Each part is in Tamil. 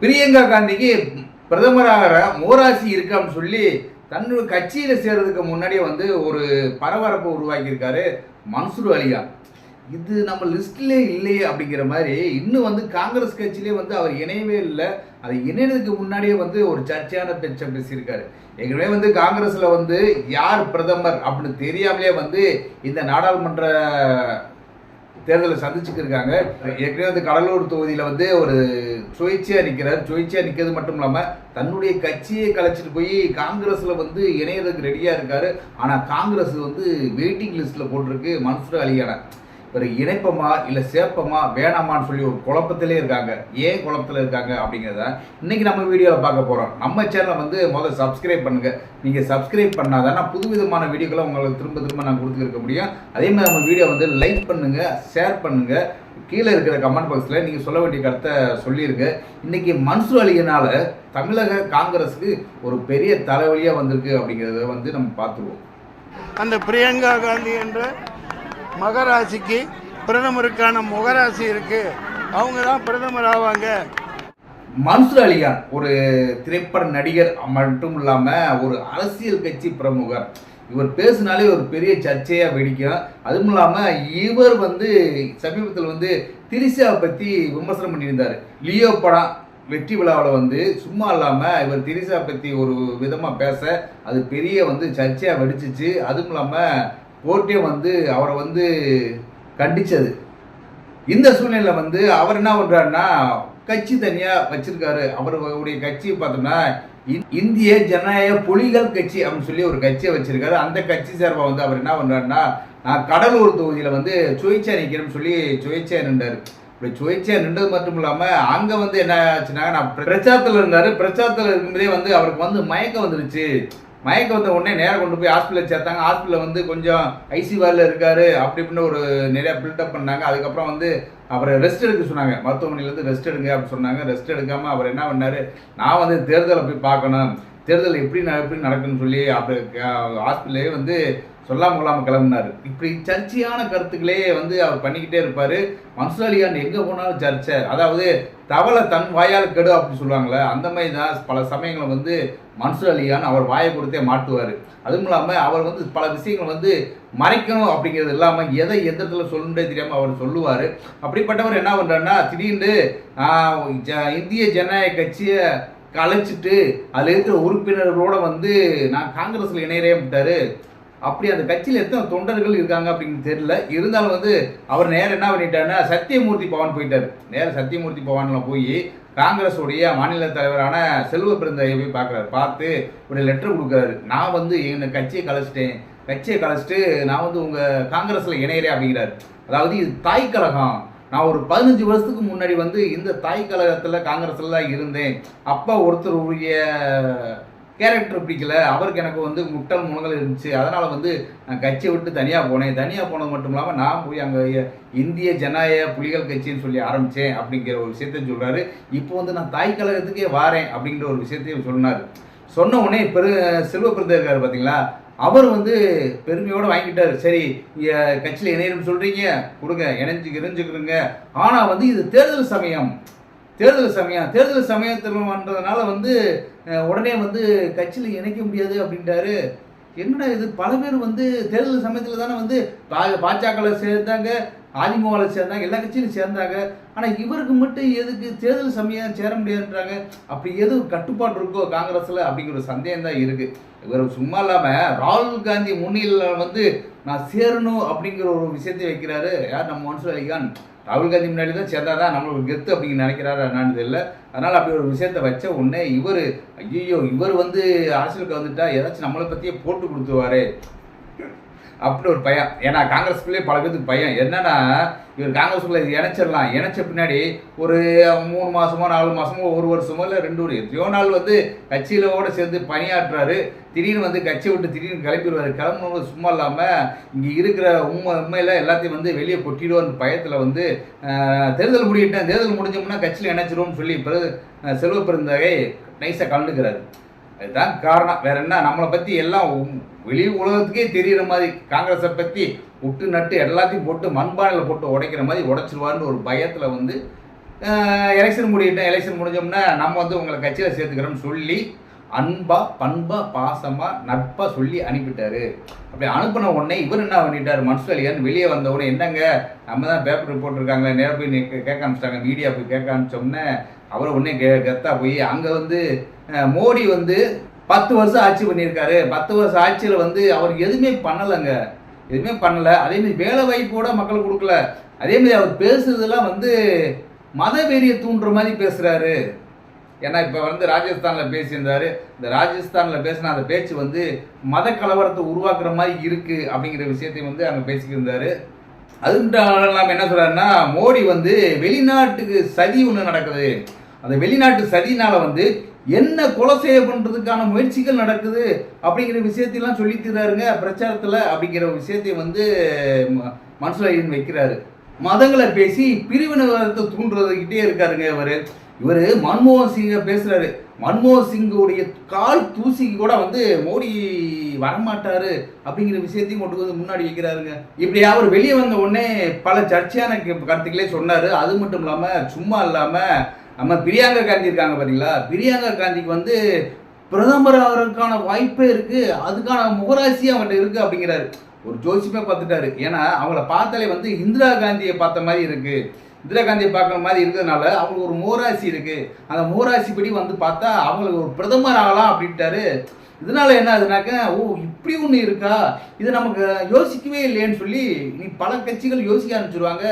பிரியங்கா காந்திக்கு பிரதமராக மோராசி இருக்கான்னு சொல்லி தன்னோட கட்சியில் சேர்றதுக்கு முன்னாடியே வந்து ஒரு பரபரப்பை உருவாக்கியிருக்காரு மன்சூர் அலியா. இது நம்ம லிஸ்ட்லேயே இல்லையே அப்படிங்கிற மாதிரி இன்னும் வந்து காங்கிரஸ் கட்சியிலே வந்து அவர் இணையவே இல்லை. அது இணையதுக்கு முன்னாடியே வந்து ஒரு சர்ச்சையான பேச்சை பேசியிருக்காரு. ஏற்கனவே வந்து காங்கிரஸில் வந்து யார் பிரதமர் அப்படின்னு தெரியாமலே வந்து இந்த நாடாளுமன்ற தேர்தலை சந்திச்சுக்கிருக்காங்க ஏற்கனவே வந்து கடலூர் தொகுதியில் வந்து ஒரு சுயேட்சையாக நிற்கிறார் சுயேட்சையாக நிற்கிறது மட்டும் இல்லாமல் தன்னுடைய கட்சியை கலைச்சிட்டு போய் காங்கிரஸில் வந்து இணையறதுக்கு ரெடியாக இருக்காரு. ஆனால் காங்கிரஸ் வந்து வெயிட்டிங் லிஸ்ட்டில் போட்டிருக்கு மன்சூர் அலியான. ஒரு இணைப்பமா இல்லை சேப்பமா வேணாமான்னு சொல்லி ஒரு குழப்பத்திலே இருக்காங்க. ஏன் குழப்பத்தில் இருக்காங்க அப்படிங்கிறத இன்னைக்கு நம்ம வீடியோவில் பார்க்க போகிறோம் நம்ம சேனலை வந்து முதல்ல சப்ஸ்கிரைப் பண்ணுங்க. நீங்கள் சப்ஸ்கிரைப் பண்ணாதான் நான் புது விதமான வீடியோக்களை உங்களுக்கு திரும்ப திரும்ப நான் கொடுத்துருக்க முடியும். அதே மாதிரி நம்ம வீடியோ வந்து லைக் பண்ணுங்க ஷேர் பண்ணுங்க. கீழே இருக்கிற கமெண்ட் பாக்ஸில் நீங்கள் சொல்ல வேண்டிய கருத்தை சொல்லியிருங்க இன்னைக்கு மன்சூர் அலியினால் தமிழக காங்கிரஸுக்கு ஒரு பெரிய தலைவலியாக வந்திருக்கு அப்படிங்கிறத வந்து நம்ம பார்த்துருவோம். அந்த பிரியங்கா காந்தி என்ற மகராசிக்கு பிரதமருக்கான முகராசி இருக்கு. அவங்க தான் பிரதமர் ஆவாங்க. மன்சூர் அலிகான் ஒரு திரைப்பட நடிகர் மட்டும் இல்லாமல் ஒரு அரசியல் கட்சி பிரமுகர். இவர் பேசினாலே ஒரு பெரிய சர்ச்சையாக வெடிக்கும். அதுவும் இல்லாமல் இவர் வந்து சமீபத்தில் வந்து திரிசாவை பற்றி விமர்சனம் பண்ணியிருந்தார். லியோ படம் வெற்றி விழாவில் வந்து சும்மா இல்லாமல் இவர் திரிஷா பற்றி ஒரு விதமாக பேச அது பெரிய வந்து சர்ச்சையாக வெடிச்சிச்சு. அதுவும் இல்லாமல் கோர்ட்டே வந்து அவரை வந்து கண்டிச்சது. இந்த சூழ்நிலையில் வந்து அவர் என்ன பண்ணுறாருன்னா கட்சி தனியாக வச்சிருக்காரு. அவருடைய கட்சி பார்த்தோம்னா இந்திய ஜனநாயக புலிகள் கட்சி அப்படின்னு சொல்லி ஒரு கட்சியை வச்சிருக்காரு. அந்த கட்சி சார்பாக வந்து அவர் என்ன பண்ணுறாருன்னா நான் கடலூர் தொகுதியில் வந்து சுயேட்சா நிற்கிறேன்னு சொல்லி சுயேட்சையாக நின்றார். இப்படி சுயேட்சையாக நின்றது மட்டும் இல்லாமல் அங்கே வந்து என்ன ஆச்சுன்னா நான் பிரச்சாரத்தில் இருந்தார். பிரச்சாரத்தில் இருக்கும்போதே வந்து அவருக்கு வந்து மயக்கம் வந்துருச்சு. மயக்கம் வந்த உடனே நேராக கொண்டு போய் ஹாஸ்பிட்டலில் சேர்த்தாங்க. ஹாஸ்பிட்டலில் வந்து கொஞ்சம் ஐசிவாரில் இருக்கார் இருக்காரு. அப்படி இப்படின்னு ஒரு நிறையா பில்டப் பண்ணாங்க. அதுக்கப்புறம் வந்து அவரை ரெஸ்ட் எடுக்க சொன்னாங்க. மருத்துவமனையிலேருந்து ரெஸ்ட் எடுங்க அப்படின்னு சொன்னாங்க. ரெஸ்ட் எடுக்காமல் அவர் என்ன பண்ணார்? நான் வந்து தேர்தலை போய் பார்க்கணும். தேர்தல் எப்படி எப்படி நடக்குன்னு சொல்லி அப்படி ஹாஸ்பிட்டலே வந்து சொல்லாமல் கொள்ளாமல் கிளம்புனார். இப்படி சர்ச்சையான கருத்துக்களே வந்து அவர் பண்ணிக்கிட்டே இருப்பார். மன்சூர் அலிகான் எங்கே போனாலும் சர்ச்சை. அதாவது தவளை தன் வாயால் கெடு அப்படின்னு சொல்லுவாங்களே அந்த மாதிரி தான் பல சமயங்களை வந்து மன்சூர் அலிகான் அவர் வாயை கொடுத்தே மாட்டுவார். அதுவும் இல்லாமல் அவர் வந்து பல விஷயங்கள் வந்து மறைக்கணும் அப்படிங்கிறது இல்லாமல் எதை எந்த இடத்துல சொல்லணுன்றே தெரியாமல் அவர் சொல்லுவார். அப்படிப்பட்டவர் என்ன பண்ணுறாருன்னா திடீர்னு ஜ- இந்திய ஜனநாயக கட்சியை கலைச்சிட்டு அதில் இருக்கிற உறுப்பினர்களோட வந்து நான் காங்கிரஸில் இணையறே விட்டார் அப்படி அந்த கட்சியில் எத்தனை தொண்டர்கள் இருக்காங்க அப்படின்னு தெரியல. இருந்தாலும் வந்து அவர் நேரம் என்ன பண்ணிட்டாருன்னா சத்தியமூர்த்தி பவன் போயிட்டார். நேரம் சத்தியமூர்த்தி பவன்ல போய் காங்கிரஸுடைய மாநில தலைவரான செல்வ பிறந்தையை போய் பார்க்குறாரு. பார்த்து ஒரு லெட்டர் கொடுக்குறாரு. நான் வந்து என்னை கட்சியை கலைச்சிட்டேன். கட்சியை கலைச்சிட்டு நான் வந்து உங்கள் காங்கிரஸில் இணையிறேன் அப்படிங்கிறார். அதாவது இது தாய் கழகம். நான் ஒரு பதினஞ்சு வருஷத்துக்கு முன்னாடி வந்து இந்த தாய் கழகத்தில் காங்கிரஸில் தான் இருந்தேன். அப்போ ஒருத்தருடைய கேரக்டர் பிடிக்கல. அவருக்கு எனக்கு வந்து முட்டல் முனங்கள் இருந்துச்சு. அதனால் வந்து நான் கட்சியை விட்டு தனியாக போனேன். தனியாக போனது மட்டும் இல்லாமல் நான் போய் அங்கே இந்திய ஜனநாயக புலிகள் கட்சின்னு சொல்லி ஆரம்பித்தேன் அப்படிங்கிற ஒரு விஷயத்தையும் சொல்கிறாரு இப்போ வந்து நான் தாய் கழகத்துக்கே வாரேன் அப்படிங்கிற ஒரு விஷயத்தையும் சொன்னார். சொன்ன உடனே பெரு செல்வ பிறந்த பார்த்தீங்களா அவர் வந்து பெருமையோடு வாங்கிட்டார். சரி கட்சியில் இணையணும்னு சொல்கிறீங்க கொடுங்க இணைஞ்சு இணைஞ்சுக்கிறோங்க ஆனால் வந்து இது தேர்தல் சமயம். தேர்தல் சமயம் தேர்தல் சமயத்தில் வந்து உடனே வந்து கட்சியில் இணைக்க முடியாது அப்படின்ட்டாரு என்னடா இது? பல பேர் வந்து தேர்தல் சமயத்தில் தானே வந்து பா- பாஜகவில் சேர்ந்தாங்க அதிமுகவில் சேர்ந்தாங்க எல்லா கட்சியிலும் சேர்ந்தாங்க. ஆனால் இவருக்கு மட்டும் எதுக்கு தேர்தல் சமயம் சேர முடியாதுன்றாங்க? அப்படி எது கட்டுப்பாடு இருக்கோ காங்கிரஸில் அப்படிங்கிற ஒரு சந்தேகம் தான் இருக்குது இவர் சும்மா இல்லாமல் ராகுல் காந்தி முன்னிலையில் வந்து நான் சேரணும் அப்படிங்கிற ஒரு விஷயத்தை வைக்கிறாரு. யார் நம்ம மன்சூர் அலிகான் ராகுல் காந்தி முன்னாடி தான் சேர்ந்தாதான் நம்மளுக்கு கெத்து அப்படின்னு நினைக்கிறாரு என்னன்னு தெரியல. அதனால் அப்படி ஒரு விஷயத்தை வச்ச உடனே இவர் ஐயோ இவர் வந்து அரசியலுக்கு வந்துட்டா ஏதாச்சும் நம்மளை பற்றியே போட்டு கொடுத்துருவாரு. அப்படி ஒரு பயம் ஏன்னா காங்கிரஸ்குள்ளே பல பேருக்கு பயம் என்னன்னா இவர் காங்கிரஸ்குள்ளே இணைச்சிடலாம். இணைச்ச பின்னாடி ஒரு மூணு மாசமோ நாலு மாசமோ ஒரு வருஷமோ இல்லை ரெண்டு ஒரு எத்தனையோ நாள் வந்து கட்சியிலோட சேர்ந்து பணியாற்றுறாரு திடீர்னு வந்து கட்சியை விட்டு திடீர்னு கிளம்பிடுவார். கிளம்பும்போது சும்மா இல்லாமல் இங்கே இருக்கிற உண்மை உண்மையில் எல்லாத்தையும் வந்து வெளியே கொட்டிடுவோன்னு பயத்தில் வந்து தேர்தல் முடியிட்டேன் தேர்தல் முடிஞ்சோம்னா கட்சியில் இணைச்சிருவோம்னு சொல்லி பிறகு செல்வ பெருந்தகை நைஸாக கலந்துக்கிறாரு. அதுதான் காரணம். வேற என்ன? நம்மளை பற்றி எல்லாம் வெளி உலகத்துக்கே தெரியிற மாதிரி காங்கிரஸை பற்றி விட்டு நட்டு எல்லாத்தையும் போட்டு மண்பானையில் போட்டு உடைக்கிற மாதிரி உடைச்சிருவாருன்னு ஒரு பயத்தில் வந்து எலெக்ஷன் முடியட்டும். எலெக்ஷன் முடிஞ்சோம்னா நம்ம வந்து உங்களை கட்சியில் சேர்த்துக்கிறோம்னு சொல்லி அன்பா பண்பாக பாசமா நட்பாக சொல்லி அனுப்பிட்டாரு. அப்படி அனுப்பின உடனே இவர் என்ன பண்ணிட்டாரு? மன்சுவலியன் வெளியே வந்த உடனே என்னங்க நம்ம தான் பேப்பர் ரிப்போர்ட் இருக்காங்களே நேரம் போய் கேட்க ஆரம்பிச்சிட்டாங்க. மீடியா போய் கேட்க ஆரம்பிச்சோம்னே அவர் உடனே கெ கெத்தா போய் அங்கே வந்து மோடி வந்து பத்து வருஷம் ஆட்சி பண்ணியிருக்காரு. பத்து வருஷம் ஆட்சியில் வந்து அவர் எதுவுமே பண்ணலைங்க. எதுவுமே பண்ணல. அதே மாதிரி வேலை வாய்ப்போட மக்கள் கொடுக்கல. அதே மாதிரி அவர் பேசுறதெல்லாம் வந்து மதவெறியை தூண்டுற மாதிரி பேசுறாரு. ஏன்னா இப்போ வந்து ராஜஸ்தானில் பேசியிருந்தாரு. இந்த ராஜஸ்தானில் பேசின அந்த பேச்சு வந்து மத கலவரத்தை உருவாக்குற மாதிரி இருக்குது அப்படிங்கிற விஷயத்தை வந்து அங்கே பேசிக்கிருந்தார். அது இல்லாமல் என்ன சொல்கிறாருன்னா மோடி வந்து வெளிநாட்டுக்கு சதி ஒன்று நடக்குது. அந்த வெளிநாட்டு சதினால் வந்து என்ன கொலை செய்ய பண்ணுறதுக்கான முயற்சிகள் நடக்குது அப்படிங்கிற விஷயத்தையெல்லாம் சொல்லி தர்றாருங்க பிரச்சாரத்தில் அப்படிங்கிற விஷயத்தை வந்து மனசில் வைக்கிறாரு. மதங்களை பேசி பிரிவினவாதத்தை தூண்டுறதுக்கிட்டே இருக்காருங்க இவர். இவர் மன்மோகன் சிங்கை பேசுகிறாரு மன்மோகன் சிங்குடைய கால் தூசிக்கு கூட வந்து மோடி வரமாட்டாரு அப்படிங்கிற விஷயத்தையும் கொண்டு வந்து முன்னாடி வைக்கிறாருங்க. இப்படி அவர் வெளியே வந்த உடனே பல சர்ச்சையான கருத்துக்களே சொன்னார். அது மட்டும் இல்லாமல் சும்மா இல்லாமல் நம்ம பிரியாங்கா காந்தி இருக்காங்க பார்த்தீங்களா பிரியாங்கா காந்திக்கு வந்து பிரதமர் அவருக்கான வாய்ப்பே இருக்குது அதுக்கான முகராசி அவங்கள்ட்ட இருக்குது அப்படிங்கிறாரு. ஒரு ஜோசியமே பார்த்துட்டாரு. ஏன்னா அவங்கள பார்த்தாலே வந்து இந்திரா காந்தியை பார்த்த மாதிரி இருக்குது இந்திராகாந்தியை பார்க்குற மாதிரி இருக்கிறதுனால அவங்களுக்கு ஒரு மோராசி இருக்குது அந்த மோராசி படி வந்து பார்த்தா அவங்களுக்கு ஒரு பிரதமர் ஆகலாம் அப்படின்ட்டாரு. இதனால என்ன ஆகுதுனாக்கா ஓ இப்படி ஒன்று இருக்கா? இது நமக்கு யோசிக்கவே இல்லையேன்னு சொல்லி நீ பல கட்சிகள் யோசிக்க ஆரம்பிச்சிருவாங்க.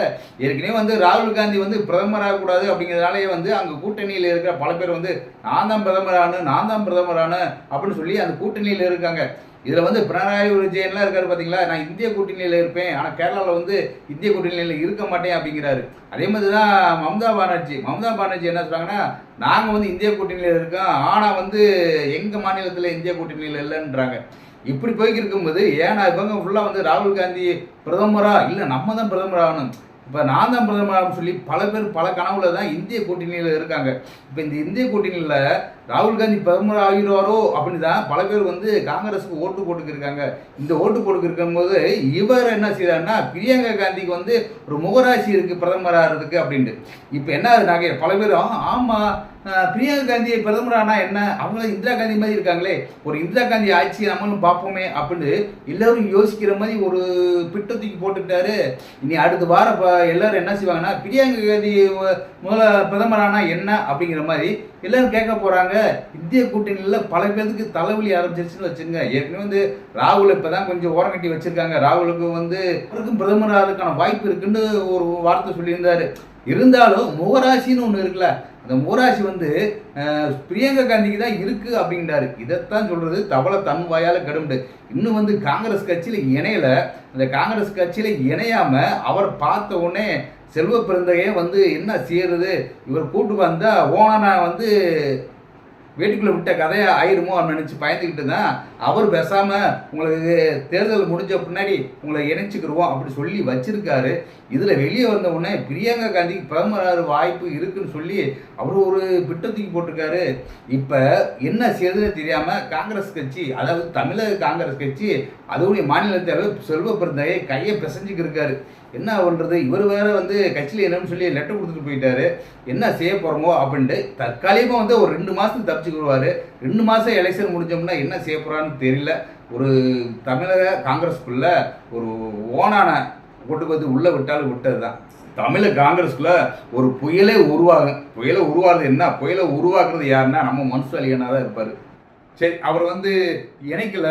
ஏற்கனவே வந்து ராகுல் காந்தி வந்து பிரதமர் ஆகக்கூடாது அப்படிங்கிறதுனாலே வந்து அங்கே கூட்டணியில் இருக்கிற பல பேர் வந்து நான் தான் பிரதமரானு நான் தான் பிரதமரானு அப்படின்னு சொல்லி அந்த கூட்டணியில் இருக்காங்க. இதில் வந்து பினராயி விஜயன்லாம் இருக்காரு பார்த்தீங்களா நான் இந்திய கூட்டணியில் இருப்பேன். ஆனால் கேரளாவில் வந்து இந்திய கூட்டணியில் இருக்க மாட்டேன் அப்படிங்கிறாரு. அதே மாதிரி தான் மம்தா பானர்ஜி. மம்தா பானர்ஜி என்ன சொல்கிறாங்கன்னா நாங்கள் வந்து இந்திய கூட்டணியில் இருக்கோம். ஆனால் வந்து எங்கள் மாநிலத்தில் இந்திய கூட்டணியில் இல்லைன்றாங்க. இப்படி போய்க்கு இருக்கும்போது ஏன்னா இவங்க ஃபுல்லாக வந்து ராகுல் காந்தி பிரதமரா? இல்லை நம்ம தான் பிரதமர் ஆகணும். இப்போ நான் தான் பிரதமர் சொல்லி பல பேர் பல கனவுல தான் இந்திய கூட்டணியில் இருக்காங்க. இப்போ இந்த இந்திய கூட்டணியில் ராகுல் காந்தி பிரதமர் ஆகிறாரோ அப்படின்னு தான் பல பேர் வந்து காங்கிரஸுக்கு ஓட்டு போட்டுக்கிருக்காங்க. இந்த ஓட்டு போட்டுக்கிருக்கும் போது இவர் என்ன செய்யறாருன்னா பிரியங்கா காந்திக்கு வந்து ஒரு முகராசி இருக்குது பிரதமராகிறதுக்கு அப்படின்ட்டு. இப்போ என்ன ஆகுதுனாக்க பல பேர் ஆமாம் பிரியங்கா காந்தியை பிரதமரானா என்ன? அவங்க இந்திரா காந்தி மாதிரி இருக்காங்களே. ஒரு இந்திரா காந்தி ஆட்சியை நம்மளும் பார்ப்போமே அப்படின்னு எல்லாரும் யோசிக்கிற மாதிரி ஒரு பிட்ட தூக்கி போட்டுக்கிட்டாரு. இனி அடுத்த வாரம் எல்லாரும் என்ன செய்வாங்கன்னா பிரியங்கா காந்தி மு- முதல்ல என்ன அப்படிங்கிற மாதிரி எல்லாரும் கேட்க போகிறாங்க இந்திய கூட்டணியில் பல பேருக்கு தலைவலி ஆரம்பிச்சிருச்சுன்னு வச்சுங்க ஏற்கனவே வந்து ராகுல் இப்பதான் கொஞ்சம் ஓரம் கட்டி வச்சிருக்காங்க. ராகுலுக்கு வந்து அவருக்கும் பிரதமராக ஆகிறதுக்கான வாய்ப்பு இருக்குன்னு ஒரு வார்த்தை சொல்லியிருந்தாரு. இருந்தாலும் முகராசின்னு ஒன்று இருக்குல்ல அந்த முகராசி வந்து பிரியங்கா காந்திக்கு தான் இருக்கு அப்படின்றாரு. இதைத்தான் சொல்றது தவளை தன் வாயால் கடுண்டு இன்னும் வந்து காங்கிரஸ் கட்சியில இணையல. அந்த காங்கிரஸ் கட்சியில் இணையாம அவர் பார்த்த உடனே செல்வ பிறந்தகையே வந்து என்ன செய்யறது? இவர் கூட்டு வந்தா ஓனனா வந்து வீட்டுக்குள்ள விட்ட கதையா ஆயிருமோ அப்படின்னு நினைச்சு பயந்துக்கிட்டு தான் அவர் பேசாம உங்களுக்கு தேர்தல் முடிஞ்ச பின்னாடி உங்களை இணைச்சுக்கிருவோம் அப்படி சொல்லி வச்சிருக்காரு. இதுல வெளியே வந்த உடனே பிரியங்கா காந்திக்கு பிரதமர் வாய்ப்பு இருக்குன்னு சொல்லி அவர் ஒரு பிட்டத்துக்கு போட்டிருக்காரு. இப்ப என்ன செய்யறதுன்னு தெரியாம காங்கிரஸ் கட்சி அதாவது தமிழக காங்கிரஸ் கட்சி அதோடைய மாநில தலைவர் செல்வ பிறந்தாயை கையை பிசைஞ்சுக்கு இருக்காரு என்ன பண்ணுறது இவர் வேறு வந்து கட்சியில் என்னன்னு சொல்லி லெட்டர் கொடுத்துட்டு போயிட்டாரு. என்ன செய்ய போகிறோமோ அப்படின்ட்டு தற்காலிகமாக வந்து ஒரு ரெண்டு மாதத்துக்கு தப்பிச்சுக்கிடுவாரு. ரெண்டு மாதம் எலெக்ஷன் முடிஞ்சோம்னா என்ன செய்ய போகிறான்னு தெரியல. ஒரு தமிழக காங்கிரஸ்குள்ள ஒரு ஓனான கொண்டு வந்து உள்ளே விட்டாலும் விட்டது தான் தமிழக காங்கிரஸ்குள்ள ஒரு புயலே உருவாகும் புயலை உருவாகுது என்ன? புயலை உருவாக்குறது யாருன்னா நம்ம மனுஷாலியனாக தான் இருப்பார். சரி அவர் வந்து இணைக்கல.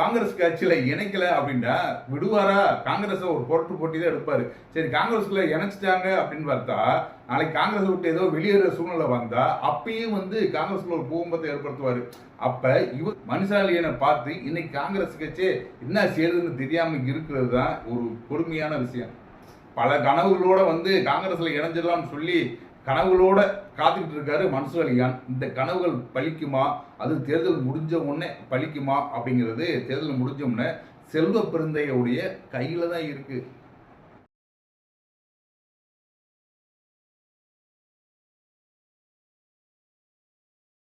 காங்கிரஸ் கட்சியில இணைக்கல அப்படின்னா விடுவாரா? காங்கிரஸ் ஒரு பொருட்டு போட்டி தான் எடுப்பாரு. சரி காங்கிரஸ்குள்ள இணைச்சிட்டாங்க அப்படின்னு பார்த்தா நாளைக்கு காங்கிரஸ் விட்டு ஏதோ வெளியேற சூழ்நிலை வந்தா அப்பயும் வந்து காங்கிரஸ்ல ஒரு பூம்பத்தை ஏற்படுத்துவாரு. அப்ப இவர் மனுஷாலியனை பார்த்து இன்னைக்கு காங்கிரஸ் கட்சி என்ன செய்யறதுன்னு தெரியாம இருக்கிறது தான் ஒரு கொடுமையான விஷயம். பல கனவுகளோட வந்து காங்கிரஸ்ல இணைஞ்சிடலாம்னு சொல்லி கனவுகளோட காத்துக்கிட்டு இருக்காரு மன்சூர் அலிகான் இந்த கனவுகள் பலிக்குமா? அது தேர்தல் முடிஞ்ச உடனே பலிக்குமா அப்படிங்கிறது தேர்தல் முடிஞ்ச உடனே செல்வ பெருந்தையுடைய கையில தான் இருக்குது